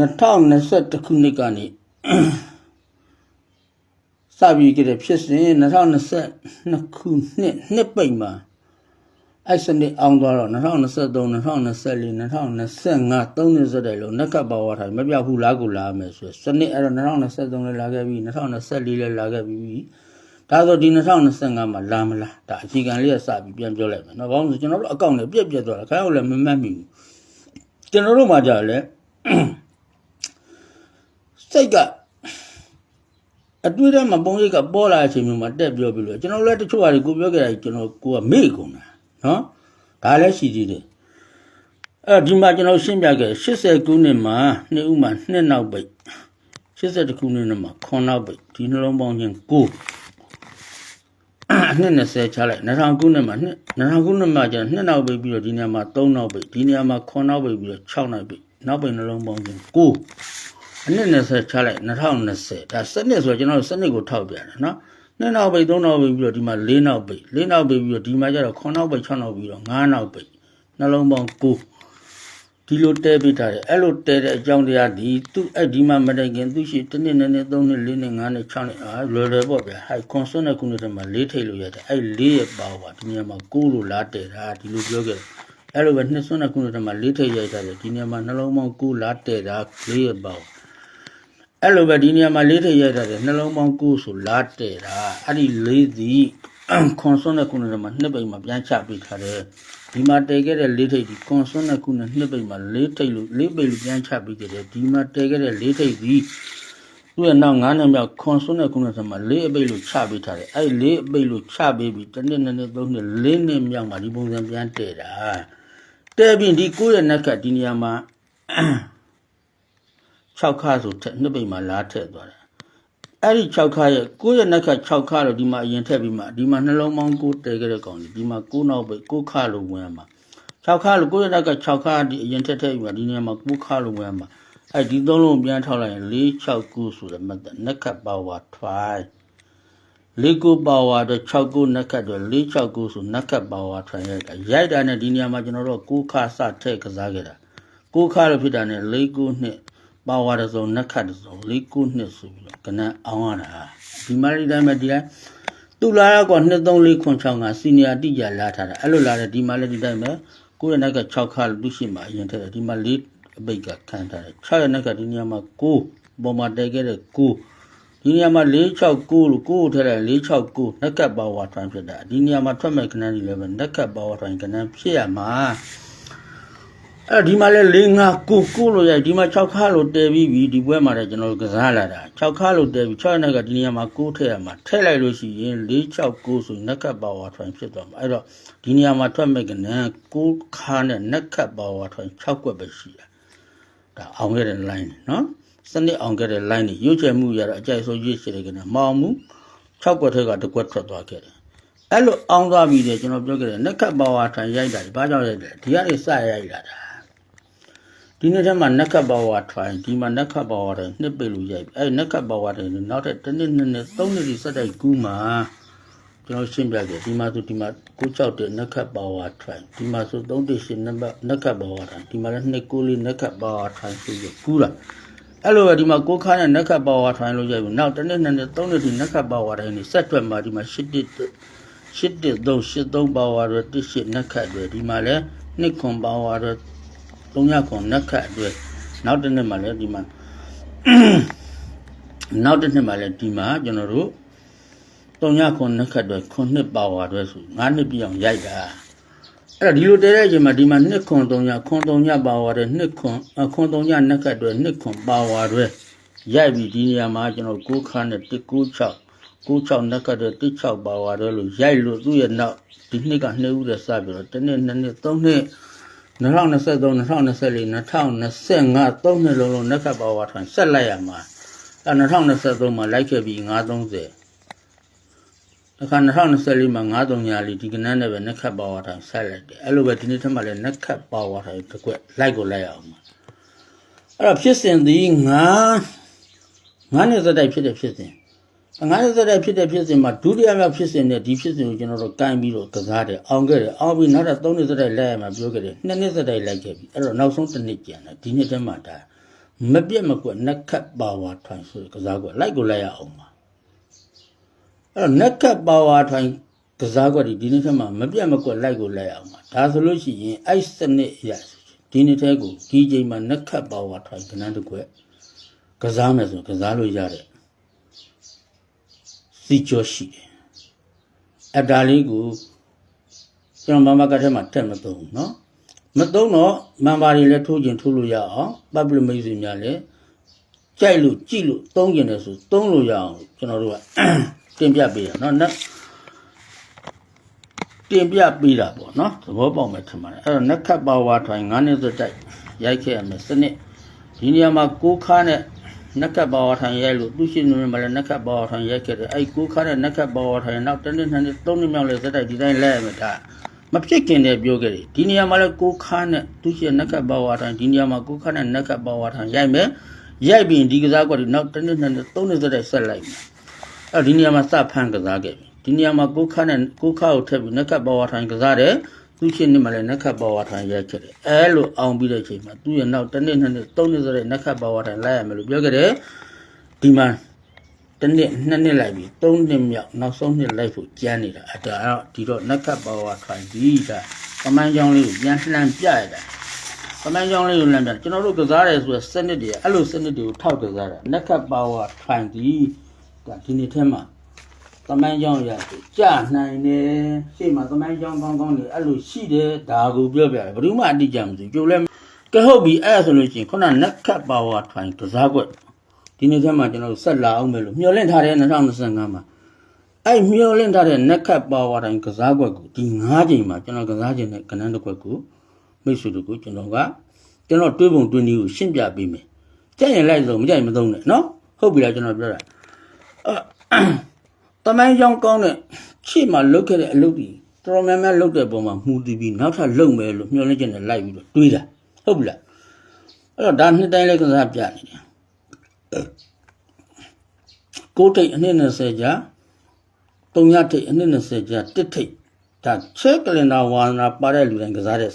2021ခုနှစ်ကနေစပြီးကြတဲ့ဖြစ်စဉ်2022ခုနှစ်နှစ်ပိတ်မှာအဲ့စနစ်အောင်သွားတော့2023 2024 2025သုံးနှစ်ဆက်တယ်လို့နှက်ကပ်ပါဝါထားမပြောက်ဘူးလားကိုလာမယ်ဆိုစနစ်အဲ့တော့2023လည်းလာခဲ့ပြီ2024လည်းလာခဲ့ပြီဒါဆိုဒီ2025မှာလာမလားဒါအချိန်ကန်လေးကစပြီးပြန်ပြောလိုက်မယ်နော်ဘာလို့ဆိုကျွန်တော်တို့အကောင့်တွေပြက်ပြက်သွားတာခါရောက်လည်းမမှတ်မိဘူးကျွန်တော်တို့မှကြာလဲ စိတ်ကအတွေ့အကြုံမှာပုံရိပ်ကပေါ်လာတဲ့အချိန်မျိုးမှာတက်ပြောပြီးလို့ကျွန်တော်လည်းတချို့ဟာတွေကိုပြောခဲ့တာကျွန်တော်ကိုကမေ့ကုန်တာနော်ဒါလည်းရှိသေးတယ်အဲဒီမှာကျွန်တော်ရှင်းပြခဲ့80ခုနှစ်မှာနှစ်ဦးမှာနှစ်နောက်ပိတ်80ခုနှစ်မှာ9နောက်ပိတ်ဒီနှလုံးပေါင်းချင်း9နှစ်20ချလိုက်2000ခုနှစ်မှာနှစ်2000ခုနှစ်မှာကျနှစ်နောက်ပိတ်ပြီးတော့ဒီနေရာမှာ3နောက်ပိတ်ဒီနေရာမှာ9နောက်ပိတ်ပြီးတော့6နောက်ပိတ်နောက်ပိတ်နှလုံးပေါင်းချင်း9 အနှစ်20ချလိုက်2020ဒါစနစ်ဆိုတော့ကျွန်တော်စနစ်ကိုထောက်ပြတယ်နော်နှစ်နောက်ပိတ်သုံးနောက်ပိတ်ပြီးတော့ဒီမှာ၄နောက်ပိတ်၄နောက်ပိတ်ပြီးတော့ဒီမှာကျတော့9နောက်ပိတ်6နောက်ပြီးတော့9နောက်ပိတ်နှလုံးပေါင်း9ဒီလိုတဲပေးထားတယ်အဲ့လိုတဲတဲ့အကြောင်းတရားဒီသူအဲ့ဒီမှာမတိုင်ခင်သူရှိတစ်နှစ်နှစ်နှစ်သုံးနှစ်လေးနှစ်ငါးနှစ်6နှစ်အာလွယ်လွယ်ပေါ့ဗျာဟိုက်ကွန်ဆွန်တဲ့ခုနှစ်တည်းမှာ၄ထိပ်လို့ရတယ်အဲ့၄ရဲ့ပါပါဒီနေရာမှာ9လို့လာတဲတာဒီလိုပြောခဲ့တယ်အဲ့လိုပဲနှစ်ဆွန်တဲ့ခုနှစ်တည်းမှာ၄ထိပ်ရိုက်တာလေဒီနေရာမှာနှလုံးပေါင်း9လာတဲတာ၄ရဲ့ပါပါ အဲ့လိုပဲဒီနေရာမှာလေးထိပ်ရိုက်တာတယ်နှလုံးပေါင်း9ဆိုလာတဲ့တာအဲ့ဒီလေးစီခွန်ဆွန်းတဲ့ခုနှစ်မှာနှစ်ပိတ်မှာပြန်ချပေးထားတယ်ဒီမှာတည်ခဲ့တဲ့လေးထိပ်ဒီခွန်ဆွန်းတဲ့ခုနှစ်နှစ်ပိတ်မှာလေးထိပ်လို့လေးပိတ်လို့ပြန်ချပေးခဲ့တယ်ဒီမှာတည်ခဲ့တဲ့လေးထိပ်ဒီသူ့ရဲ့နောက်9နှစ်မြောက်ခွန်ဆွန်းတဲ့ခုနှစ်မှာလေးအပိတ်လို့ချပေးထားတယ်အဲ့ဒီလေးအပိတ်လို့ချပေးပြီးတစ်နှစ်နှစ်နှစ်သုံးနှစ်လေးနှစ်မြောက်မှာဒီပုံစံပြန်တည်တာတည်ပြီးဒီကိုယ့်ရဲ့နက်ကဒီနေရာမှာ 6ခါဆိုထက်နှစ်ပိတ်မှာလာထည့်သွားတယ်အဲ့ဒီ6ခါရဲ့ကိုယ့်ရဲ့နက်က6ခါလို့ဒီမှာအရင်ထည့်ပြီးမှဒီမှာနှလုံးပေါင်းကိုတည်ခဲ့တဲ့ကောင်ကြီးဒီမှာ9နောက်ပိတ်9ခါလို့ဝင်ရမှာ6ခါလို့ကိုယ့်ရဲ့နက်က6ခါဒီအရင်ထည့်ထည့်ပြီးမှဒီနေရာမှာ9ခါလို့ဝင်ရမှာအဲ့ဒီသုံးလုံးပြန်ထောက်လိုက်ရင်4 6 9ဆိုတဲ့မတ်နက်ကပါဝါ try လေးကိုပါဝါတော့6ကိုနက်ကတ်တော့4 6ကိုဆိုနက်ကတ်ပါဝါ try ရိုက်တာရိုက်တာနဲ့ဒီနေရာမှာကျွန်တော်တို့9ခါစထည့်ကစားခဲ့တာ9ခါလို့ဖြစ်တာနဲ့4ကိုနှစ် ပါဝါတစ်စုံနက်ခတ်တစ်စုံ၄ခုနှစ်ဆိုပြီးတော့ကနန်းအောင်ရတာဒီမာရီတိုင်းမှာဒီတိုင်းသူလာတော့က2 3 4 9 6 5စီနီယာတိကျလာထားတာအဲ့လိုလာတယ်ဒီမှာလည်းဒီတိုင်းပဲကိုယ့်ရဲ့နက်က6ခါလူရှိမှအရင်ထက်တယ်ဒီမှာ၄အပိတ်ကခံထားတယ်6ရဲ့နက်ကဒီနေရာမှာ9ပေါ်မှာတည်ခဲ့တဲ့9ဒီနေရာမှာ469လို့ကိုယ်ထည့်တယ်469နက်ကပ်ပါဝါထွန်းဖြစ်တာဒီနေရာမှာထွက်မဲ့ကနန်းကြီးလည်းပဲနက်ကပ်ပါဝါထွန်းကနန်းဖြစ်ရမှာ အဲ့ဒီမှာလဲ၄၅ကိုကိုလို့ရိုက်ဒီမှာ6ခါလို့တဲပြီးပြီဒီပွဲမှာလည်းကျွန်တော်တို့ကစားလာတာ6ခါလို့တဲပြီး6နောက်ကဒီနေရာမှာ6ထည့်ရမှာထည့်လိုက်လို့ရှိရင်4 6 9ဆိုနက်ကပ်ပါဝါထွန်ဖြစ်သွားမှာအဲ့တော့ဒီနေရာမှာထွက်မဲ့ကနန်း6ခါနဲ့နက်ကပ်ပါဝါထွန်6ကွက်ပဲရှိတာဒါအောင်ခဲ့တဲ့ line နော်စနစ်အောင်ခဲ့တဲ့ line นี่ရွတ်ချယ်မှုရတော့အကြိုက်ဆုံးရွတ်ချယ်တဲ့ကနန်းမအောင်မှု6ကွက်ထက်ကတစ်ကွက်ထွက်သွားခဲ့တယ်အဲ့လိုအောင်သွားပြီတဲ့ကျွန်တော်ပြောခဲ့တယ်နက်ကပ်ပါဝါထွန်ရိုက်တာဒီဘာကြောင့်ရိုက်လဲဒီကနေစရိုက်လာတာ ဒီနေ့ထဲမှာနက်ကပ်ပါဝါထိုင်ဒီမှာနက်ကပ်ပါဝါထိုင်နှစ်ပိတ်လို့ရိုက်ပြီအဲ့နက်ကပ်ပါဝါထိုင်နောက်ထပ်တစ်နှစ်နှစ်နှစ်သုံးနှစ်ဒီစက်တိုက်ကူးမှာကျွန်တော်ရှင်းပြခဲ့ဒီမှာဆိုဒီမှာ96တဲ့နက်ကပ်ပါဝါထိုင်ဒီမှာဆို38နံပါတ်နက်ကပ်ပါဝါထိုင်ဒီမှာလည်း294နက်ကပ်ပါဝါထိုင်ဆိုပြီးကူးလာအဲ့လိုပဲဒီမှာကိုခါနဲ့နက်ကပ်ပါဝါထိုင်လို့ရိုက်ပြီနောက်တစ်နှစ်နှစ်နှစ်သုံးနှစ်ဒီနက်ကပ်ပါဝါထိုင်နေဆက်တွက်မှာဒီမှာ8တစ်8တစ်3 8 3ပါဝါတော့တစ်8နက်ကပ်တွေဒီမှာလည်း2ခွန်ပါဝါတော့ သုံးရခွန်နက်ခတ်အတွက်နောက်တစ်နှစ်မှလည်းဒီမှာနောက်တစ်နှစ်မှလည်းဒီမှာကျွန်တော်တို့သုံးရခွန်နက်ခတ်အတွက်ခွန်နှစ်ပါဝါအတွက်ဆို၅နှစ်ပြည့်အောင်ရိုက်တာအဲ့တော့ဒီလိုတဲတဲ့အချိန်မှာဒီမှာနှစ်ခွန်သုံးရခွန်သုံးရပါဝါတဲ့နှစ်ခွန်အခွန်သုံးရနက်ခတ်အတွက်နှစ်ခွန်ပါဝါအတွက်ရိုက်ပြီးဒီနေရာမှာကျွန်တော်ကိုးခါနဲ့196 96နက်ကတဲ့16ပါဝါတော့လို့ရိုက်လို့သူ့ရဲ့နောက်ဒီနှစ်ကနှစ်ဦးတည်းစပြီးတော့တစ်နှစ်နှစ်နှစ်သုံးနှစ် 2023 2024 2025သုံးနှစ်လုံးလုံးနက်ခတ်ပါဝါထွန်ဆက်လိုက်ရမှာအဲ2023မှာလိုက်ခဲ့ပြီး930အခါ2024မှာ930လေးဒီကနန်းနဲ့ပဲနက်ခတ်ပါဝါထွန်ဆက်လိုက်တယ်အဲ့လိုပဲဒီနေ့ထက်မှလည်းနက်ခတ်ပါဝါထွန်တစ်ခွက်လိုက်ကိုလိုက်အောင်မှာအဲ့တော့ဖြစ်စဉ်သည်9 9နှစ်စတိုက်ဖြစ်တဲ့ဖြစ်စဉ် ငါးရက်တဲ့ဖြစ်တဲ့ဖြစ်စဉ်မှာဒုတိယမြောက်ဖြစ်စဉ်နဲ့ဒီဖြစ်စဉ်ကိုကျွန်တော်တို့ကင်ပြီးတော့ကစားတယ်အောင်ခဲ့တယ်အောင်ပြီးနောက်တော့သုံးနှစ်စတဲ့လိုက်ရမှာပြောခဲ့တယ်နှစ်နှစ်စတဲ့လိုက်ခဲ့ပြီအဲ့တော့နောက်ဆုံးတစ်နှစ်ကျန်တယ်ဒီနှစ်တည်းမှာဒါမပြတ်မကွက်နက်ခတ်ပါဝါထိုင်ဆိုတဲ့ကစားကွက်လိုက်ကိုလိုက်ရအောင်ပါအဲ့တော့နက်ခတ်ပါဝါထိုင်ကစားကွက်ဒီဒီနေ့ထက်မှမပြတ်မကွက်လိုက်ကိုလိုက်ရအောင်ပါဒါဆိုလို့ရှိရင်အဲ့စနစ်ရဒီနေ့ထဲကိုဒီချိန်မှာနက်ခတ်ပါဝါထိုင်ကနန်းတစ်ကွက်ကစားမယ်ဆိုကစားလို့ရတယ် စီကျော်ရှိတယ်အဲ့ဒါလေးကိုကျွန်တော်မမကထဲမှာတက်မသုံးဘူးเนาะ မသုံးတော့မန်ပါတွေလည်းထိုးကျင်ထိုးလို့ရအောင်ပတ်ပလမိတ်ဆွေများလည်းကြိုက်လို့ကြည့်လို့သုံးကျင်တယ်ဆိုသုံးလို့ရအောင်ကျွန်တော်တို့က တင်ပြပေးတာเนาะနက်တင်ပြပေးတာပေါ့เนาะသဘောပေါက်မယ်ထင်ပါတယ်အဲ့တော့နက်ခတ်ပါဝါထိုင်9နှစ်စတိုက်ရိုက်ခဲ့ရမယ်စနစ်ဒီနေရာမှာကိုးခါနဲ့ နက်ခတ်ပါဝါထိုင်ရိုက်လို့သူရှိနေမှာလည်းနက်ခတ်ပါဝါထိုင်ရိုက်ခဲ့တယ်အဲ့ကိုးခါနဲ့နက်ခတ်ပါဝါထိုင်နောက်တစ်နှစ်နှစ်နှစ်သုံးနှစ်မြောက်လဲစတိုက်ဒီတိုင်းလဲရမယ်ဒါမဖြစ်ခင်တည်းပြောခဲ့တယ်ဒီနေရာမှာလည်းကိုခါနဲ့သူရှိနက်ကပ်ပါဝါထိုင်ဒီနေရာမှာကိုခါနဲ့နက်ကပ်ပါဝါထိုင်ရိုက်မယ်ရိုက်ပြီးဒီကစားကွက်ဒီနောက်တစ်နှစ်နှစ်နှစ်သုံးနှစ်စတဲ့ဆက်လိုက်မယ်အဲ့ဒီနေရာမှာစဖန်ကစားခဲ့ပြီဒီနေရာမှာကိုခါနဲ့ကိုခါကိုထည့်ပြီးနက်ကပ်ပါဝါထိုင်ကစားတယ် သူရှိနေမှာလည်းနက်ကပ်ပါဝါထိုင်ရိုက်ခဲ့တယ်အဲလိုအောင်ပြီးတဲ့အချိန်မှာသူရဲ့နောက်တစ်နှစ်နှစ်နှစ်သုံးနှစ်စတဲ့နက်ကပ်ပါဝါထိုင်လိုက်ရမယ်လို့ပြောခဲ့တယ်ဒီမှာတစ်နှစ်နှစ်နှစ်လိုက်ပြီသုံးနှစ်မြောက်နောက်ဆုံးနှစ်လိုက်ဖို့ကြမ်းနေတာအဲ့ဒါတော့ဒီတော့နက်ခတ်ပါဝါထိုင်ပြီးဒါကမန်းချောင်းလေးကိုပြန်လှန်ပြရတာကမန်းချောင်းလေးကိုလှန်ပြကျွန်တော်တို့ကစားတယ်ဆိုရယ်စနစ်တွေအဲ့လိုစနစ်တွေကိုထောက်ကစားတာနက်ခတ်ပါဝါထိုင်ပြီးဒါဒီနေ့ထဲမှာ ကမန်းချောင်းရတယ်ကြာနိုင်တယ်ရှေ့မှာကမန်းချောင်းကောင်းကောင်းတွေအဲ့လိုရှိတယ်ဒါကိုပြောပြတယ်ဘယ်သူမှအတိအကျမသိဘူးကြိုလဲကဲဟုတ်ပြီအဲ့ဒါဆိုလို့ရှိရင်ခုနနက်ခတ်ပါဝါထိုင်ကစားကွက်ဒီနေ့ကျမှကျွန်တော်တို့ဆက်လာအောင်မယ်လို့မျှော်လင့်ထားတဲ့2025မှာအဲ့မျှော်လင့်ထားတဲ့နက်ခတ်ပါဝါတိုင်းကစားကွက်ကိုဒီ9ချိန်မှာကျွန်တော်ကစားခြင်းနဲ့ကနန်းတစ်ခွက်ကိုမိတ်ဆွေတို့ကိုကျွန်တော်ကကျွန်တော်တွေးပုံတွေးနည်းကိုရှင်းပြပေးမယ်ကြက်ရင်လိုက်လို့မကြိုက်မသုံးနဲ့နော်ဟုတ်ပြီလားကျွန်တော်ပြောတာအဲ တမိုင်းကြောင်ကောင်းတဲ့ရှေ့မှာလုတ်ခဲ့တဲ့အလုပ်ကြီးတော်တော်များများလုတ်တဲ့ပုံမှာမှုတည်ပြီးနောက်ထပ်လုတ်မယ်လို့မျှော်လင့်ခြင်းနဲ့လိုက်ပြီးတော့တွေးတာဟုတ်ပြီလားအဲ့တော့ဒါနှစ်တိုင်းလည်းကစားပြနေတယ် ကိုးထိတ်အနှစ်20ကြာတုံညထိတ်အနှစ်20ကြာတစ်ထိတ်ဒါချက်ကလင်ဒါဝါနာပါတဲ့လူတိုင်းကစားတဲ့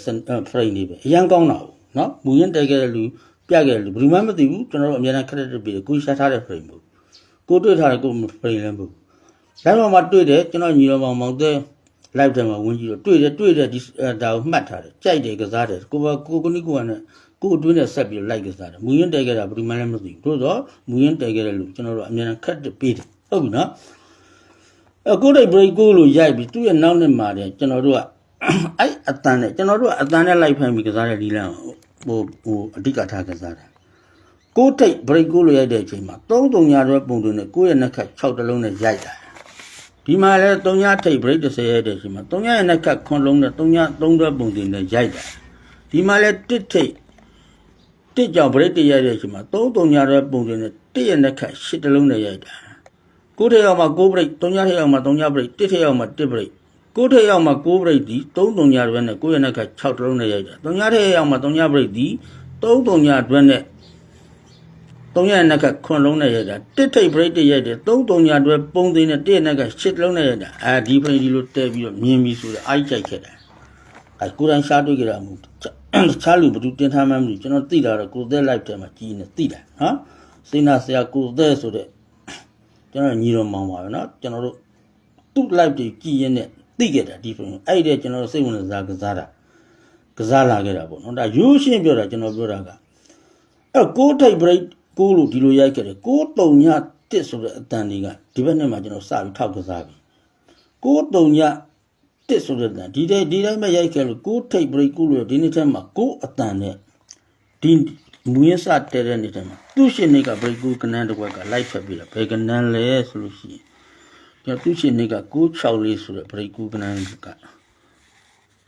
ဖရိတ်နေပဲအရန်ကောင်းတာဘူးเนาะမူရင်တဲခဲ့တဲ့လူပြခဲ့တဲ့လူဘယ်သူမှမသိဘူးကျွန်တော်တို့အများနဲ့ခရက်ဒစ်ပေးတယ်ကိုရှာထားတဲ့ဖရိတ်မဟုတ်ကိုတွေ့ထားတဲ့ကိုဖရိတ်လည်းမဟုတ် လိုက်ပေါ်မှာတွေ့တယ်ကျွန်တော်ညီတော်မောင်မောင်တဲ့ live ထဲမှာဝင်ကြည့်တော့တွေ့တယ်တွေ့တယ်ဒီဒါကိုမှတ်ထားတယ်ကြိုက်တယ်ကစားတယ်ကိုကကိုကနိကိုကနဲ့ကိုအတွင်းနဲ့ဆက်ပြီးလိုက်ကစားတယ်မူရင်တဲခဲ့တာဘယ်သူမှလည်းမသိဘူးတို့တော့မူရင်တဲခဲ့တဲ့လူကျွန်တော်တို့အများနဲ့ခက်တဲ့ပေးတယ်ဟုတ်ပြီနော်အကိုတဲ့ break ကိုလို့ရိုက်ပြီးသူ့ရဲ့နောက်နဲ့မှာတယ်ကျွန်တော်တို့ကအဲ့အတန်နဲ့ကျွန်တော်တို့ကအတန်နဲ့လိုက်ဖိုင်ပြီးကစားတဲ့ဒီလန်ဟိုဟိုအဓိကထားကစားတယ်ကိုထိတ် break ကိုလို့ရိုက်တဲ့အချိန်မှာ3 3ညာတော့ပုံတွင်နဲ့ကိုယ့်ရဲ့နှက်ခတ်6တလုံးနဲ့ရိုက်တာ ဒီမှာလဲ3ညထိပ် break 30ရဲ့တဲ့ရှိမှာ3ညရဲ့နှက်ကခွန်လုံးနဲ့3ည3တွဲပုံတင်နဲ့ရိုက်တာဒီမှာလဲ1ထိပ်1ကြောင် break တရရဲ့ရှိမှာ3 3ညရဲ့ပုံတင်နဲ့1ရဲ့နှက်က8တလုံးနဲ့ရိုက်တာကိုထက်ရောက်မှာ9 break 3ညထက်ရောက်မှာ3ည break 1ထက်ရောက်မှာ1 break ကိုထက်ရောက်မှာ9 break ဒီ3 3ညတွဲနဲ့ကိုရဲ့နှက်က6တလုံးနဲ့ရိုက်တာ3ညထက်ရောက်မှာ3ည break ဒီ3 3ညတွဲနဲ့ 3ရက်နဲ့ကခွန်လုံးနဲ့ရိုက်တာတစ်ထိပ် break တစ်ရိုက်တယ်3 3ညာတွဲပုံသိနဲ့တစ်ရက်နဲ့က8လုံးနဲ့ရိုက်တာအဲဒီဖရိဒီလိုတဲပြီးတော့မြင်ပြီးဆိုတော့အိုက်ကြိုက်ခဲ့တာအဲကိုရန်ရှားတွေ့ကြတာမဟုတ်တခြားလူဘယ်သူတင်ထားမှမသိကျွန်တော်သိတာတော့ကိုသက် live ထဲမှာကြီးနေသိတာနော်စိနာဆရာကိုသက်ဆိုတဲ့ကျွန်တော်ညီတော်မောင်ပါပဲနော်ကျွန်တော်တို့သူ့ live တွေကြည်ရင်းနဲ့သိခဲ့တာဒီဖရိအဲ့ဒီကျွန်တော်စိတ်ဝင်စားကစားတာကစားလာခဲ့တာပေါ့နော်ဒါရိုးရှင်းပြောတာကျွန်တော်ပြောတာကအဲ့ကိုးထိပ် break ကိုးလို့ဒီလိုရိုက်ခဲ့တယ်ကိုးတုံညတစ်ဆိုတဲ့အတန်တွေကဒီဘက်နဲ့မှကျွန်တော်စပြီးထောက်ကစားပြီကိုးတုံညတစ်ဆိုတဲ့အတန်ဒီတိုင်းဒီတိုင်းပဲရိုက်ခဲ့လို့ကိုးထိပ် break ကိုးလို့ဒီနေ့ထဲမှာကိုးအတန်နဲ့ဒီမူရင်းစတဲတဲ့နေ့ထဲမှာသူ့ရှင်နေက break ကိုးကနန်းတစ်ခွက်ကလိုက်ဖက်ပြီးတော့ဘယ်ကနန်းလဲဆိုလို့ရှိရင်ကျွန်တော်သူ့ရှင်နေက664ဆိုတဲ့ break ကိုးကနန်းက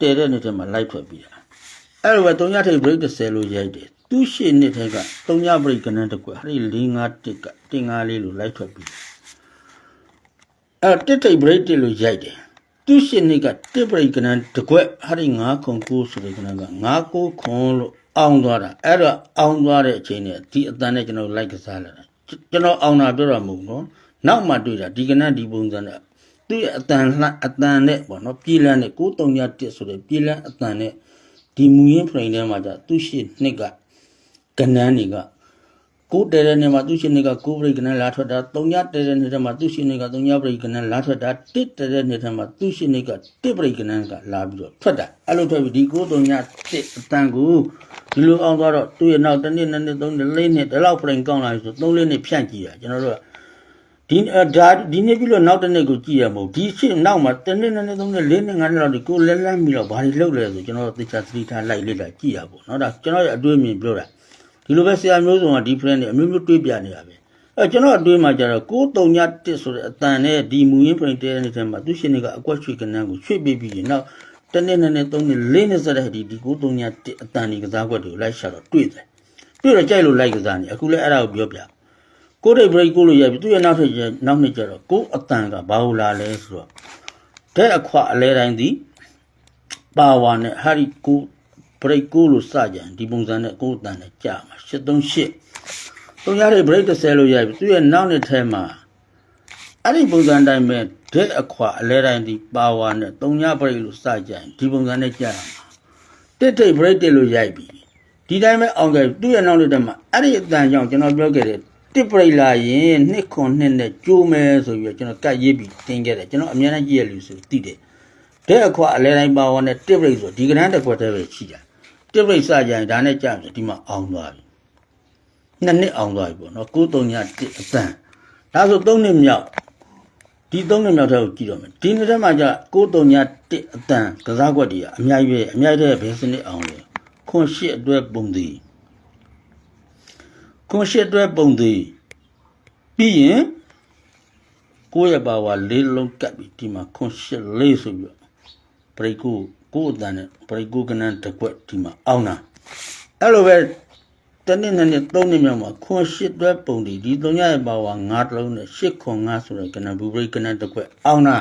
တဲတဲ့နေ့ထဲမှာလိုက်ဖက်ပြီးတာအဲ့လိုပဲ3ညထိပ် break 30လို့ရိုက်တယ် သူရှေ့နှစ်ထဲက3ည break ကနန်းတစ်ခွက်ဟာဒီ4 5တစ်ကတင်ငါလေးလို့လိုက်ထွက်ပြီးအဲ့တစ်ထိပ် break တစ်လို့ရိုက်တယ်သူရှေ့နှစ်ကတစ် break ကနန်းတစ်ခွက်ဟာဒီ9ခွန်9ဆိုတဲ့ကနန်းက9ကိုခွန်လို့အောင်သွားတာအဲ့တော့အောင်သွားတဲ့အချိန်နဲ့ဒီအတန်နဲ့ကျွန်တော်လိုက်ကစားလာတာကျွန်တော်အောင်တာပြောတာမဟုတ်ဘူးနော်နောက်မှတွေ့တာဒီကနန်းဒီပုံစံနဲ့သူ့ရဲ့အတန်လှအတန်နဲ့ပေါ့နော်ပြည်လန်းနဲ့9 3ည1ဆိုတဲ့ပြည်လန်းအတန်နဲ့ဒီမူရင်းဖရိန်ထဲမှာじゃသူ့ရှိနှစ်က ကနန်းတွေကကိုတဲတဲ့နေမှာသူရှင်တွေကကိုပရိကနလာထွက်တာ၃ညတဲတဲ့နေမှာသူရှင်တွေက၃ညပရိကနလာထွက်တာတစ်တဲတဲ့နေမှာသူရှင်တွေကတစ်ပရိကနကလာပြီးတော့ထွက်တာအဲ့လိုထွက်ပြီးဒီကို၃ညတစ်အတန်ကိုဒီလိုအောင်သွားတော့သူ့ရဲ့နောက်တစ်နှစ်နှစ်နှစ်သုံးနှစ်လေးနှစ်ဒီလောက်ပြင်ကောင်းလာပြီဆိုသုံးလေးနှစ်ဖြန့်ကြည့်ရကျွန်တော်တို့ကဒီအဒါဒီနေ့ပြီးလို့နောက်တစ်နေ့ကိုကြည့်ရမဟုတ်ဒီရှင်းနောက်မှာတစ်နေ့နှစ်နေ့သုံးနေ့လေးနေ့ငါးနေ့လောက်ဒီကိုလဲလန်းပြီးတော့ဘာတွေလုပ်လဲဆိုကျွန်တော်သေချာသတိထားလိုက်လေ့လာကြည့်ရပေါ့နော်ဒါကျွန်တော်ရဲ့အတွေးမြင်ပြောတာ ဒီလိုပဲဆရာမျိုးစုံကဒီ friend တွေအမျိုးမျိုးတွေးပြနေတာပဲအဲကျွန်တော်အတွေးမှာကျတော့631ဆိုတဲ့အတန်နဲ့ဒီမူရင်း print တဲ့နေ့ထဲမှာသူရှင်တွေကအကွက်ချွေကနန်းကိုချွေပေးပြီးရင်နောက်တစ်နေ့နှစ်နေ့သုံးနေ့လေးနေ့စတဲ့ဒီဒီ631အတန်ဒီကစားကွက်တွေကိုလိုက်ရှာတော့တွေ့တယ်တွေ့တော့ကြိုက်လို့လိုက်ကစားနေအခုလည်းအဲ့ဒါကိုပြောပြကိုယ်တိတ် break ကိုလို့ရပြီသူရဲ့နောက်ထပ်ကျနောက်နှစ်ကျတော့ကိုယ်အတန်ကဘာလို့လာလဲဆိုတော့တဲ့အခွအလဲတိုင်းသည်ပါဝါနဲ့ဟာဒီကို break ကိုလို့စကြရင်ဒီပုံစံနဲ့ကိုယ်အတန်နဲ့ကြာမှာ838သူရတဲ့ break 30လို့ရပြီသူရဲ့နောက်နှစ်ထဲမှာအဲ့ဒီပုံစံတိုင်းပဲတဲ့အခွအလဲတိုင်းသည်ပါဝါနဲ့3ည break လို့စကြရင်ဒီပုံစံနဲ့ကြာမှာတစ်ထိတ် break တက်လို့ရိုက်ပြီဒီတိုင်းပဲအောင်ခဲ့သူ့ရဲ့နောက်နှစ်ထဲမှာအဲ့ဒီအတန်ကြောင့်ကျွန်တော်ပြောခဲ့တယ်တစ်ပရိလာရင်နှစ်ခွန်နှစ်နဲ့ကြိုးမယ်ဆိုပြီးတော့ကျွန်တော်ကတ်ရေးပြီးတင်ခဲ့တယ်ကျွန်တော်အများနဲ့ကြည့်ရလို့ဆိုသိတယ်တဲ့အခွအလဲတိုင်းပါဝါနဲ့တစ်ပရိဆိုဒီကနန်းတစ်ခွက်တည်းပဲရှိတာ တစ်ပရိစကြရင်ဒါနဲ့ကြာပြီဒီမှာအောင်သွားပြီနှစ်နှစ်အောင်သွားပြီပေါ့နော်9 3ညတစ်အတန်ဒါဆို3နှစ်မြောက်ဒီ3နှစ်မြောက်ထဲကိုကြည့်တော့မယ်ဒီနှစ်ထဲမှာကြာ9 3ညတစ်အတန်ကစားကွက်တွေကအများကြီးပဲအများကြီးတဲ့ဘယ်စနစ်အောင်လဲခွန်ရှစ်အတွက်ပုံသေးကွန်ရှစ်တွဲပုံသေးပြီးရင်ကိုယ့်ရဲ့ပါဝါလေးလုံးကပ်ပြီးဒီမှာကွန်ရှစ်လေးဆိုပြီးတော့ပရိကို ကိုယ့်အတန်နဲ့ပရိကိုကနန်းတစ်ကွက်ဒီမှာအောင်းတာအဲ့လိုပဲတနေ့နဲ့နေ့သုံးနေ့မြောက်မှာခွန်ရှစ်တွဲပုံဒီဒီသုံးရရဲ့ပါဝါ၅တလုံးနဲ့ရှစ်ခွန်၅ဆိုတဲ့ကနန်းဘူပရိကနန်းတစ်ကွက်အောင်းတာ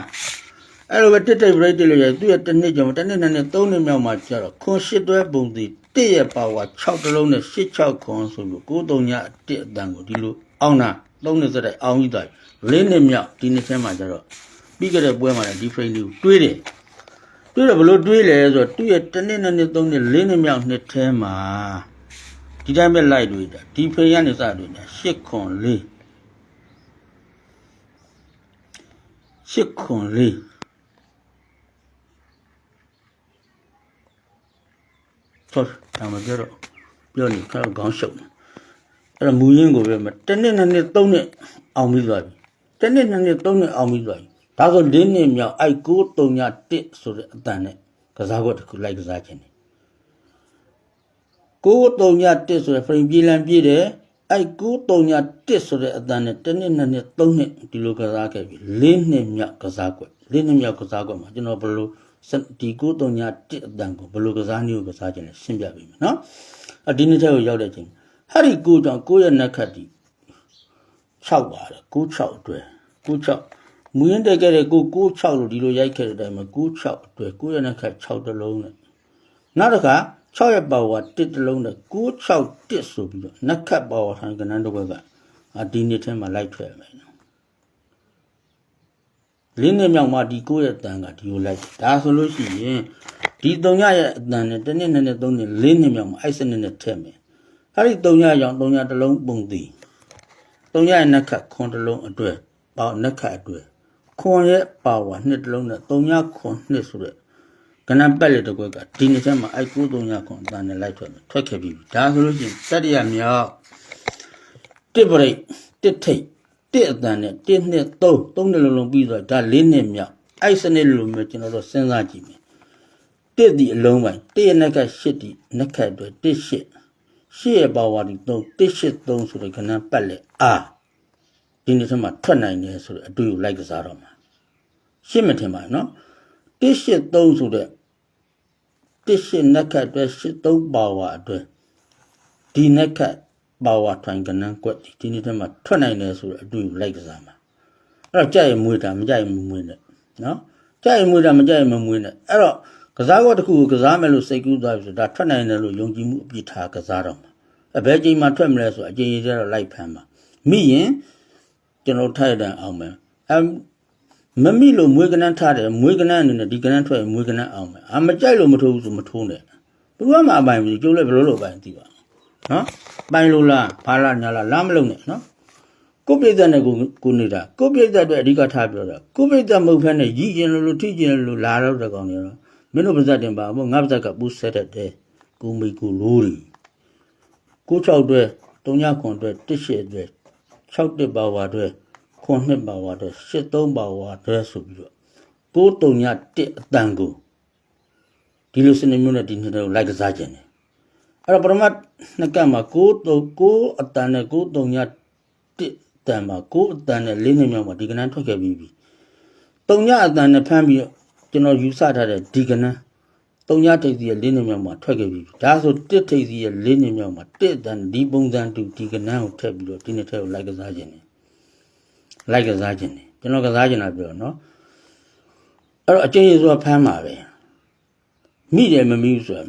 အဲ့လိုပဲတစ်တိတ်ပရိတ်တိတ်လို့ရသူ့ရဲ့တစ်နှစ်ကျော်တနေ့နဲ့နေ့သုံးနှစ်မြောက်မှာကျတော့ခွန်ရှစ်တွဲပုံဒီတစ်ရဲ့ပါဝါ6တလုံးနဲ့ရှစ်6ခွန်ဆိုပြီးကိုသုံးညအတစ်အတန်ကိုဒီလိုအောင်းတာသုံးနှစ်စတဲ့အောင်းကြီးသွားလေးနှစ်မြောက်ဒီနှစ်ထဲမှာကျတော့ပြီးကြတဲ့ပွဲမှာလည်းဒီ frame လေးကိုတွေးတယ် တွေ့တော့ဘလို့တွေးလဲဆိုတော့သူ့ရဲ့တစ်နှစ်နှစ်နှစ်သုံးနှစ်လေးနှစ်မြောက်နှစ်ထဲမှာဒီတိုင်းပဲလိုက်တွေးတာဒီဖေရနေစတွေးတာရှစ်ခွန်လေးရှစ်ခွန်လေးဆောဒါမှပြောတော့ပြောနေခါတော့ခေါင်းရှုပ်နေအဲ့တော့မူရင်းကိုပဲမတစ်နှစ်နှစ်နှစ်သုံးနှစ်အောင်ပြီးသွားပြီတစ်နှစ်နှစ်နှစ်သုံးနှစ်အောင်ပြီးသွားပြီ ဒါဆို၄နှစ်မြောက်အိုက်ကို3ည1ဆိုတဲ့အတန်နဲ့ကစားကွက်တစ်ခုလိုက်ကစားခြင်းနေကို3ည1ဆိုတဲ့ frame ပြေးလန်းပြေးတယ်အိုက်ကို3ည1ဆိုတဲ့အတန်နဲ့တစ်နှစ်နှစ်နှစ်သုံးနှစ်ဒီလိုကစားခဲ့ပြီ၄နှစ်မြောက်ကစားကွက်၄နှစ်မြောက်ကစားကွက်မှာကျွန်တော်ဘယ်လိုဒီကို3ည1အတန်ကိုဘယ်လိုကစားနည်းကိုကစားခြင်းလဲရှင်းပြပေးမယ်နော်အဒီနေ့ထဲကိုရောက်တဲ့ချိန်ဟာဒီကိုကြောင့်ကိုရဲ့နက်ခတ်ဒီ6ပါတယ်96အတွက်96 မူရင်းတက်ခဲ့တဲ့ကို96လို့ဒီလိုရိုက်ခဲ့တဲ့အတိုင်းမှာ96အတွက်ကိုရနဲ့ခတ်6တလုံးနဲ့နောက်တစ်ခါ6ရဲ့ပါဝါ1တလုံးနဲ့96တစ်ဆိုပြီးတော့နက်ခတ်ပါဝါထိုင်ကနန်းတစ်ခွက်ကအာဒီနှစ်ထဲမှာလိုက်ထွက်မယ်နော်လင်းနှစ်မြောက်မှာဒီကိုရဲ့တန်ကဒီလိုလိုက်ဒါဆိုလို့ရှိရင်ဒီ3ညရဲ့အတန်နဲ့တစ်နှစ်နှစ်နှစ်သုံးနှစ်လေးနှစ်မြောက်မှာအဲ့စနစ်နဲ့ထည့်မယ်အဲ့ဒီ3ညရောင်3ညတစ်လုံးပုံသည်3ညရဲ့နက်ခတ်ခွန်တစ်လုံးအတွက်ပေါ့နက်ခတ်အတွက် ခွန်ရဲ့ပါဝါနှစ်တစ်လုံးနဲ့3ညခွန်နှစ်ဆိုတဲ့ကနပက်လက်တစ်ခွက်ကဒီနှစ်ချက်မှာအဲ့9 3ညခွန်အတန်နဲ့လိုက်ထွက်မယ်ထွက်ခဲ့ပြီဒါဆိုလို့ရှိရင်တတိယမြောက်တစ်ပရိတ်တစ်ထိတ်တစ်အတန်နဲ့တစ်နှစ်3 3နှစ်လုံးလုံးပြီးတော့ဒါ၄နှစ်မြောက်အဲ့စနစ်လိုမျိုးကျွန်တော်တို့စဉ်းစားကြည့်မယ်တစ်ဒီအလုံးပိုင်းတစ်ရဲ့နက်က8ဒီနက်ခတ်အတွက်တစ်8ရှေ့ရဲ့ပါဝါဒီ3 183ဆိုတဲ့ခဏပတ်လက်အာ ဒီနေ့ထက်မှထွက်နိုင်တယ်ဆိုတဲ့အတွေ့ကိုလိုက်ကစားတော့မှာရှင်းမထင်ပါဘူးနော်183ဆိုတဲ့18နက်ခတ်အတွက်83ပါဝါအတွက်ဒီနက်ခတ်ပါဝါထိုင်ကနန်းကွက်ဒီနေ့ထက်မှထွက်နိုင်တယ်ဆိုတဲ့အတွေ့ကိုလိုက်ကစားမှာအဲ့တော့ကြက်ရမွေးတာမကြက်ရမမွေးနဲ့နော်ကြက်ရမွေးတာမကြက်ရမမွေးနဲ့အဲ့တော့ကစားကွက်တစ်ခုကိုကစားမယ်လို့စိတ်ကူးသွားပြီဆိုဒါထွက်နိုင်တယ်လို့ယုံကြည်မှုအပြည့်ထားကစားတော့မှာအဘယ်ချိန်မှထွက်မလဲဆိုအချိန်ကြီးတော့လိုက်ဖမ်းပါမိရင် ကျွန်တော်ထိုက်တယ်အောင်မယ်အမမိလို့မွေးကနန်းထားတယ်မွေးကနန်းအနေနဲ့ဒီကနန်းထွက်ရင်မွေးကနန်းအောင်မယ်အမကြိုက်လို့မထိုးဘူးဆိုမထိုးနဲ့ဘယ်သူမှမအပိုင်ဘူးကျိုးလည်းဘယ်လိုလုပ်ပိုင်သိပါနော်ပိုင်လို့လားဘာလားညာလားလားမလုံးနဲ့နော်ကိုပြိဿနဲ့ကိုကိုနေတာကိုပြိဿအတွက်အဓိကထားပြောတာကိုပြိဿမဟုတ်ဖက်နဲ့ရည်ကျင်လို့လို့ထိကျင်လို့လို့လာတော့တဲ့ကောင်တွေတော့မင်းတို့ပါဇက်တင်ပါဘောငါပါဇက်ကပူးဆက်တတ်တယ်ကိုမိကိုလိုးရီကို6အတွက်3ညခွန်အတွက်1ရှစ်အတွက် 6တက်ပါဝါအတွက်ခွန်နှစ်ပါဝါအတွက်8 3ပါဝါအတွက်ဆိုပြီးတော့ကို3ည1အတန်ကိုဒီလိုစနေမျိုးနဲ့ဒီနှစ်တော့လိုက်ကစားခြင်းတယ်အဲ့တော့ပရမတ်နှစ်ကတ်မှာ6 3 6အတန်နဲ့6 3ည1တန်မှာ6အတန်နဲ့၄နှစ်မြောက်မှာဒီကနန်းထွက်ခဲ့ပြီးပြီ3ညအတန်နဲ့ဖမ်းပြီးတော့ကျွန်တော်ယူဆထားတဲ့ဒီကနန်း တုံညာထိပ်စီရဲ့လင်းနေမြောက်မှာထွက်ခဲ့ပြီဒါဆိုတစ်ထိပ်စီရဲ့လင်းနေမြောက်မှာတစ်တန်ဒီပုံစံတူဒီကနန်းကိုထက်ပြီးတော့ဒီနှစ်ထက်ကိုလိုက်ကစားခြင်းနေလိုက်ကစားခြင်းနေကျွန်တော်ကစားခြင်းတာပြောနော်အဲ့တော့အကျဉ်းရေးဆိုတာဖမ်းပါပဲမိတယ်မမိဘူးဆိုတာ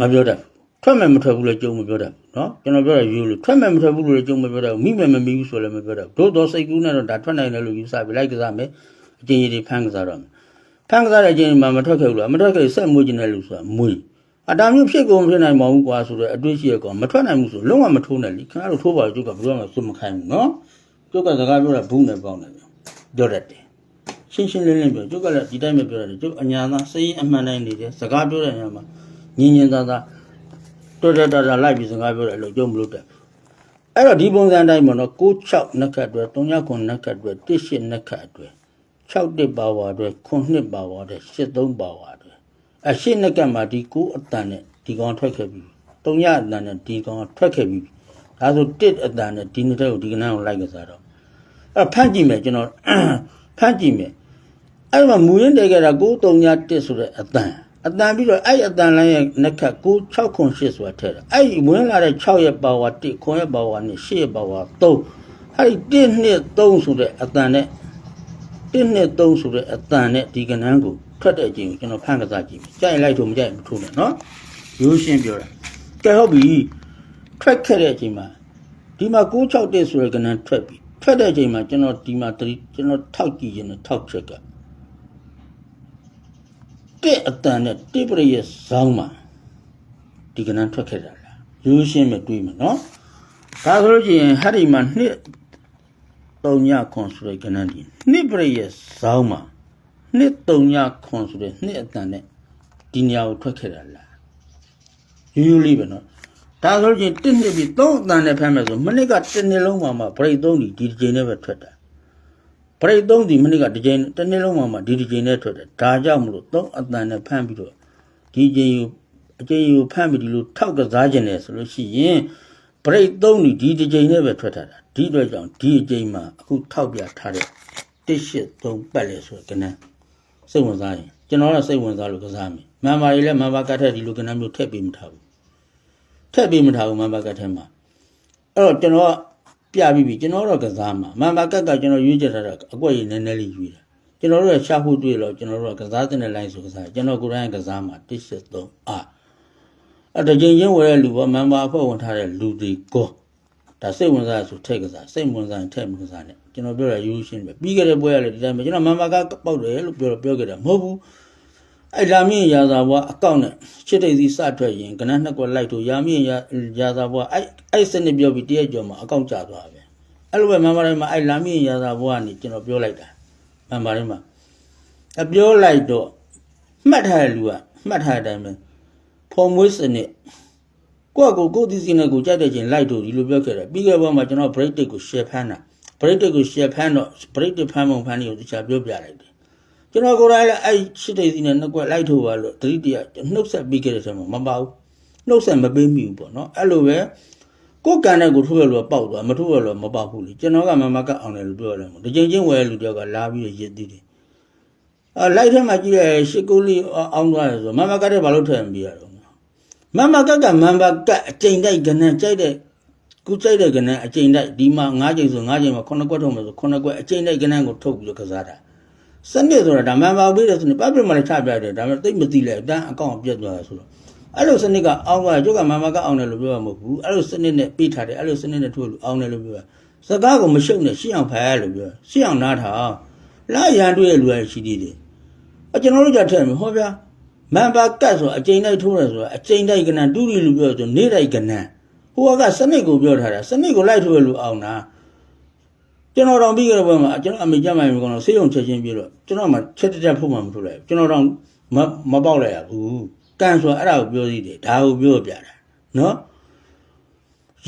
မပြောတတ်ထွက်မယ်မထွက်ဘူးလဲကြုံမပြောတတ်နော်ကျွန်တော်ပြောတာရိုးလို့ထွက်မယ်မထွက်ဘူးလို့ကြုံမပြောတတ်မိမယ်မမိဘူးဆိုလည်းမပြောတတ်တို့တော့စိတ်ကူးနဲ့တော့ဒါထွက်နိုင်တယ်လို့ယူဆပြီးလိုက်ကစားမယ်အကျဉ်းရေးတွေဖမ်းကစားတော့မယ် ဖန်ကစားတဲ့အချိန်မှာမထွက်ခဲ့ဘူးလားမထွက်ခဲ့ဆက်မွေးကျင်တဲ့လူဆိုတာမွေးအတားမျိုးဖြစ်ကုန်ဖြစ်နိုင်မအောင်ကွာဆိုတော့အတွေးရှိရကောင်မထွက်နိုင်ဘူးဆိုလုံးဝမထိုးနိုင်လीခင်ဗျားတို့ထိုးပါကျုပ်ကဘယ်တော့မှစွမခိုင်းဘူးနော်ကျုပ်ကစကားပြောတာဘူးနဲ့ပေါင်းတယ်ပြောတတ်တယ်ရှင်းရှင်းလင်းလင်းပြောကျုပ်ကလည်းဒီတိုင်းပဲပြောရတယ်ကျုပ်အညာသာစိတ်အမှန်တိုင်းနေတယ်စကားပြောတဲ့ညမှာညင်ညင်သာသာတော်တော်တော်တော်လိုက်ပြီးစကားပြောတယ်လို့ကျုံမလို့တက်အဲ့တော့ဒီပုံစံတိုင်းပေါ့နော်6 6နှစ်ခတ်အတွက်3 9နှစ်ခတ်အတွက်1 8နှစ်ခတ်အတွက် 6တစ်ပါဝါအတွက်9နှစ်ပါဝါအတွက်83ပါဝါအတွက်အရှိနှစ်ကတ်မှာဒီ9အတန်နဲ့ဒီကောင်ထွက်ခဲ့ပြီ3ရအတန်နဲ့ဒီကောင်ထွက်ခဲ့ပြီဒါဆို1အတန်နဲ့ဒီနှစ်တက်ကိုဒီကနန်းကိုလိုက်ကစားတော့အဲ့ဖတ်ကြည့်မယ်ကျွန်တော်ဖတ်ကြည့်မယ်အဲ့မှာမူရင်းတက်ခဲ့တာ931ဆိုတဲ့အတန်အတန်ပြီးတော့အဲ့အတန်လိုင်းရဲ့နှစ်ခတ်9608ဆိုတာထည့်တာအဲ့ဝင်လာတဲ့6ရဲ့ပါဝါ1 9ရဲ့ပါဝါနဲ့10ရဲ့ပါဝါ3အဲ့ဒီ1နှစ်3ဆိုတဲ့အတန်နဲ့ 1နှစ်3ဆိုတဲ့အတန်နဲ့ဒီကဏ္ဍကိုထွက်တဲ့အချိန်ကိုကျွန်တော်ဖန်ကစားကြည့်မယ်ကြိုက်လိုက်ထို့မကြိုက်မထိုးနဲ့နော်ရိုးရှင်းပြောတာကဲဟုတ်ပြီထွက်ခဲ့တဲ့အချိန်မှာဒီမှာ961ဆိုတဲ့ကဏ္ဍထွက်ပြီထွက်တဲ့အချိန်မှာကျွန်တော်ဒီမှာ3ကျွန်တော်ထောက်ကြည့်ခြင်းနဲ့ထောက်ချက်ကတဲ့အတန်နဲ့တိပရိရဲ့ဇောင်းမှာဒီကနန်းထွက်ခဲ့တာလားရိုးရှင်းမတွေးမယ်နော်ဒါဆိုလို့ရှိရင်ဟာဒီမှာနှစ် 3ညခွန်ဆိုတဲ့ကနန်းဒီနှစ်ပရိရဲ့ဇောင်းမှာနှစ်3ညခွန်ဆိုတဲ့နှစ်အတန်နဲ့ဒီနေရာကိုထွက်ခဲ့တာလားရိုးရိုးလေးပဲနော်ဒါဆိုလို့ရှိရင်တစ်နှစ်ပြီး3အတန်နဲ့ဖမ်းမယ်ဆိုမနစ်ကတစ်နှစ်လုံးမှာမှပရိ3ဒီဒီတစ်ချိန်နဲ့ပဲထွက်တာပရိတ်သုံးဒီမိနစ်ကဒီချိန်တစ်နေ့လုံးမှာမှဒီဒီချိန်နဲ့ထွက်တယ်ဒါကြောင့်မလို့သုံးအတန်နဲ့ဖမ်းပြီးတော့ဒီချိန်ကိုအချိန်ကိုဖမ်းပြီးဒီလိုထောက်ကစားခြင်းနဲ့ဆိုလို့ရှိရင်ပရိတ်သုံးဒီဒီဒီချိန်နဲ့ပဲထွက်ထားတာ ဒီအတွက်ကြောင့်ဒီအချိန်မှာအခုထောက်ပြထားတဲ့183ပတ်လဲဆိုကနန်းစိတ်ဝင်စားရင်ကျွန်တော်ကစိတ်ဝင်စားလို့ကစားမယ်မန်ပါရီလည်းမန်ပါကတ်ထက်ဒီလိုကနန်းမျိုးထည့်ပေးမထားဘူးထည့်ပေးမထားဘူးမန်ပါကတ်ထက်မှာအဲ့တော့ကျွန်တော်ကပြပြီးပြီကျွန်တော်တော့ကစားမှာမန်ပါကက်ကကျွန်တော်ရွေးချယ်ထားတာအကွက်ရည်နည်းနည်းလေးရွေးတာကျွန်တော်တို့ကရှာဖို့တွေ့လို့ကျွန်တော်တို့ကကစားတဲ့ line ဆိုကစားကျွန်တော်ကိုယ်တိုင်ကစားမှာ173အာအဲ့တကြိမ်ချင်းဝယ်တဲ့လူပေါ့မန်ပါအဖွဲ့ဝင်ထားတဲ့လူတွေကော ဒါစိတ်ဝင်စားဆိုထည့်ကစားစိတ်ဝင်စားရင်ထည့်မကစားနဲ့ကျွန်တော်ပြောတာရိုးရှင်းပဲပြီးခဲ့တဲ့ပွဲရလေဒီတိုင်းပဲကျွန်တော်မန်ပါကပောက်တယ်လို့ပြောတော့ပြောခဲ့တာမဟုတ်ဘူးအဲ့လာမင်းရာသာဘွားအကောင့်နဲ့ချစ်တိတ်စီစထွက်ရင်ကနန်းနှစ်ကွက်လိုက်တို့ရာမင်းရာရာသာဘွားအဲ့အဲ့စနစ်ပြောပြီးတရက်ကျော်မှာအကောင့်ကျသွားပဲအဲ့လိုပဲမန်ပါတိုင်းမှာအဲ့လာမင်းရာသာဘွားကနေကျွန်တော်ပြောလိုက်တာမန်ပါတိုင်းမှာအပြောလိုက်တော့မှတ်ထားတဲ့လူကမှတ်ထားတဲ့အတိုင်းပဲဖော်မွေးစနစ် ကိုယ့်အကိုကိုယ့်ဒီစီနဲ့ကိုကြိုက်တဲ့ချင်းလိုက်တို့ဒီလိုပြောခဲ့တယ်ပြီးခဲ့ဘွားမှာကျွန်တော် break tick ကို share ဖမ်းတာ break tick ကို share ဖမ်းတော့ break tick ဖမ်းပုံဖမ်းနေကိုတခြားပြောပြလိုက်တယ်ကျွန်တော်ကိုယ်တိုင်လည်းအဲ့ရှစ်တိတ်စီနဲ့နှစ်ကွက်လိုက်ထိုးပါလို့တတိတရနှုတ်ဆက်ပြီးခဲ့တဲ့ဆံမှာမပါဘူးနှုတ်ဆက်မပေးမိဘူးပေါ့နော်အဲ့လိုပဲကိုယ်ကန်တဲ့ကိုထိုးရလို့ပေါက်သွားမထိုးရလို့မပေါက်ဘူးလေကျွန်တော်ကမမကအောင်တယ်လို့ပြောရတယ်မို့ဒီချိန်ချင်းဝယ်လူတယောက်ကလာပြီးရစ်သေးတယ်အဲလိုက်ထဲမှာကြည့်ရရှစ်ကုလေးအောင်သွားတယ်ဆိုမမကတဲ့ဘာလို့ထည့်မပြီးရတော့ မမကကမမကအချိန်တိုက်ကနန်းကြိုက်တဲ့ကူကြိုက်တဲ့ကနန်းအချိန်တိုက်ဒီမှာ၅ချိန်ဆို၅ချိန်မှာ9ကွက်ထုတ်မယ်ဆို9ကွက်အချိန်တိုက်ကနန်းကိုထုတ်ပြီးတော့ကစားတာစနစ်ဆိုတာဒါမန်ပါပေးတယ်ဆိုရင်ပပမလည်းချပြတယ်ဒါပေမဲ့တိတ်မသိလဲအတန်းအကောင့်ပြတ်သွားတာဆိုတော့အဲ့လိုစနစ်ကအောင်းကကျုပ်ကမမကအောင်းတယ်လို့ပြောရမှာမဟုတ်ဘူးအဲ့လိုစနစ်နဲ့ပြီးထားတယ်အဲ့လိုစနစ်နဲ့ထိုးလို့အောင်းတယ်လို့ပြောရစကားကိုမရှုပ်နဲ့ရှင်းအောင်ဖယ်လို့ပြောရှင်းအောင်နားထောင်လာရန်တွေ့ရလူရရှိသေးတယ်အကျွန်တော်တို့ကြထည့်မယ်ဟောဗျာ မန်ပါကတ်ဆိုအချိန်တိုက်ထိုးတယ်ဆိုတာအချိန်တိုက်ကနန်တူရီလူပြောဆိုနေတိုက်ကနန်ဟိုကစနစ်ကိုပြောထားတာစနစ်ကိုလိုက်ထွေလို့အောင်တာကျွန်တော်တော့ပြီးကြတဲ့ဘက်မှာကျွန်တော်အမေကြမ်းမှန်ပြီကတော့ဆေးရုံချက်ချင်းပြတော့ကျွန်တော်မှချက်တက်တက်ဖို့မှမထုတ်လိုက်ဘူးကျွန်တော်တော့မမပေါက်လိုက်ရဘူးကန်ဆိုအဲ့ဒါကိုပြောသေးတယ်ဒါကိုပြောပြတာနော်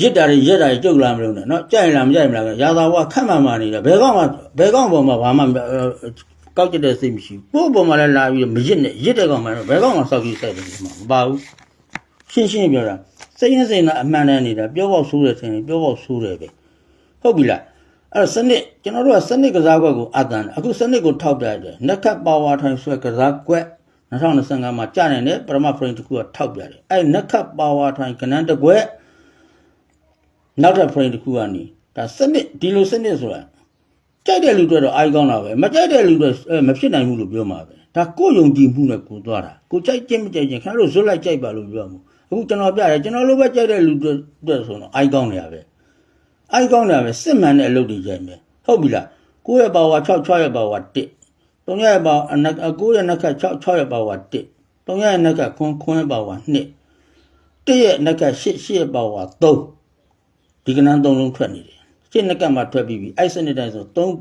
ရစ်တာတွေရက်တာတွေကြုတ်လာမလို့နဲ့နော်ကြိုက်လားမကြိုက်မလားရာသာဘဝခက်မှန်မှနေတာဘယ်ကောက်မှဘယ်ကောက်ပေါ်မှာဘာမှ ကောက်ကြတဲ့စိတ်မရှိဘူးကိုယ့်ပေါ်မှာလည်းလာပြီးမရစ်နဲ့ရစ်တဲ့ကောင်မှဘယ်ကောက်မှစောက်ကြည့်ဆိုင်တယ်မှာမပါဘူးရှင်းရှင်းပြောတာစိတ်ရင်းစိတ်နာအမှန်တမ်းနေတာပြောပေါက်ဆိုးတယ်ထင်တယ်ပြောပေါက်ဆိုးတယ်ပဲဟုတ်ပြီလားအဲ့တော့စနစ်ကျွန်တော်တို့ကစနစ်ကစားကွက်ကိုအတန်တယ်အခုစနစ်ကိုထောက်ပြတယ်နက်ခတ်ပါဝါထိုင်ဆွဲကစားကွက်2025မှာကြာနေတယ်ပရမဖရင်တစ်ခုကထောက်ပြတယ်အဲ့နက်ခတ်ပါဝါထိုင်ကနန်းတစ်ကွက်နောက်ထပ်ဖရင်တစ်ခုကနေဒါစနစ်ဒီလိုစနစ်ဆိုတာ ကြိုက်တဲ့လူတွေတော့အိုင်ကောင်းတာပဲမကြိုက်တဲ့လူတွေအဲမဖြစ်နိုင်ဘူးလို့ပြောမှာပဲဒါကိုယ်ယုံကြည်မှုနဲ့ကိုသွားတာကိုကြိုက်ခြင်းမကြိုက်ခြင်းခင်ဗျားတို့ဇွတ်လိုက်ကြိုက်ပါလို့ပြောမှာအခုကျွန်တော်ပြတယ်ကျွန်တော်လိုပဲကြိုက်တဲ့လူတွေအတွက်ဆိုတော့အိုင်ကောင်းနေရပဲအိုင်ကောင်းနေရပဲစစ်မှန်တဲ့အလုပ်တွေကြိုက်မယ်ဟုတ်ပြီလားကိုယ့်ရဲ့ပါဝါ6 6ရဲ့ပါဝါ1 3ရဲ့ပါအနက်9ရဲ့နက်က6 6ရဲ့ပါဝါ1 3ရဲ့နက်ကခွန်းခွန်းရဲ့ပါဝါ2 1ရဲ့နက်က8 8ရဲ့ပါဝါ3ဒီကနန်း3လုံးထွက်နေတယ် ရှင်းနက်ကမှထွက်ပြီးပြီအဲ့စနစ်တိုင်းဆို3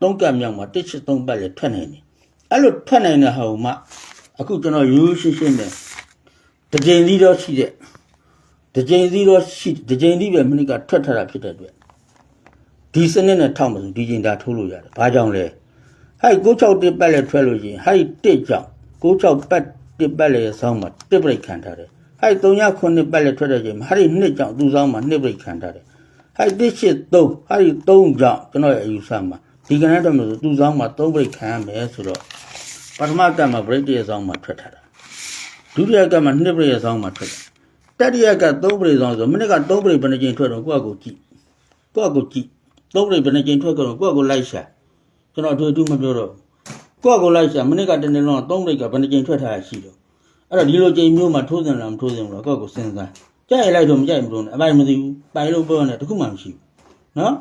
3ကပ်မြောက်မှာ183ပတ်လည်းထွက်နေတယ်အဲ့လိုထွက်နိုင်တဲ့ဟာကိုမှအခုကျွန်တော်ရိုးရှင်းရှင်းနဲ့တစ်ကြိမ်စီတော့ရှိတဲ့တစ်ကြိမ်စီတော့ရှိတစ်ကြိမ်စီပဲမိနစ်ကထွက်ထတာဖြစ်တဲ့အတွက်ဒီစနစ်နဲ့ထောက်မှဆိုဒီကြိမ်ဒါထိုးလို့ရတယ်ဘာကြောင့်လဲဟဲ့96တစ်ပတ်လည်းထွက်လို့ရှိရင်ဟဲ့တစ်ကြောင့်96ပတ်တစ်ပတ်လည်းဆောင်းမှာတစ်ပရိတ်ခံထားတယ်ဟဲ့39ပတ်လည်းထွက်တဲ့ချိန်မှာဟဲ့နှစ်ကြောင့်သူ့ဆောင်းမှာနှစ်ပရိတ်ခံထားတယ် ဟဲ့တစ်ရှစ်3ဟဲ့3ကြောင့်ကျွန်တော်ရဲ့အယူဆမှာဒီကနေ့တော့မဆိုသူ့ဆောင်းမှာ3ပရိတ်ခံရမယ်ဆိုတော့ပထမကတ်မှာပရိတ်ရဲ့ဆောင်းမှာထွက်ထားတာဒုတိယကမှနှစ်ပရိယဆောင်မှာထွက်တယ်တတိယကသုံးပရိဆောင်ဆိုမိနစ်ကသုံးပရိဘယ်နှကြိမ်ထွက်တော့ကိုယ့်အကိုကြည့်ကိုယ့်အကိုကြည့်သုံးပရိဘယ်နှကြိမ်ထွက်ကြတော့ကိုယ့်အကိုလိုက်ရှာကျွန်တော်အထူးအထူးမပြောတော့ဘူးကိုယ့်အကိုလိုက်ရှာမိနစ်ကတစ်နေ့လုံးသုံးပရိကဘယ်နှကြိမ်ထွက်ထားရရှိတော့အဲ့တော့ဒီလိုကြိမ်မျိုးမှာထိုးစင်လားမထိုးစင်ဘူးလားကိုယ့်အကိုစဉ်းစား ကြိုက်ရလိုက်တော့မကြိုက်ဘူးလို့အပိုင်မသိဘူးပိုင်လို့ပြောနေတခုမှမရှိဘူးနော်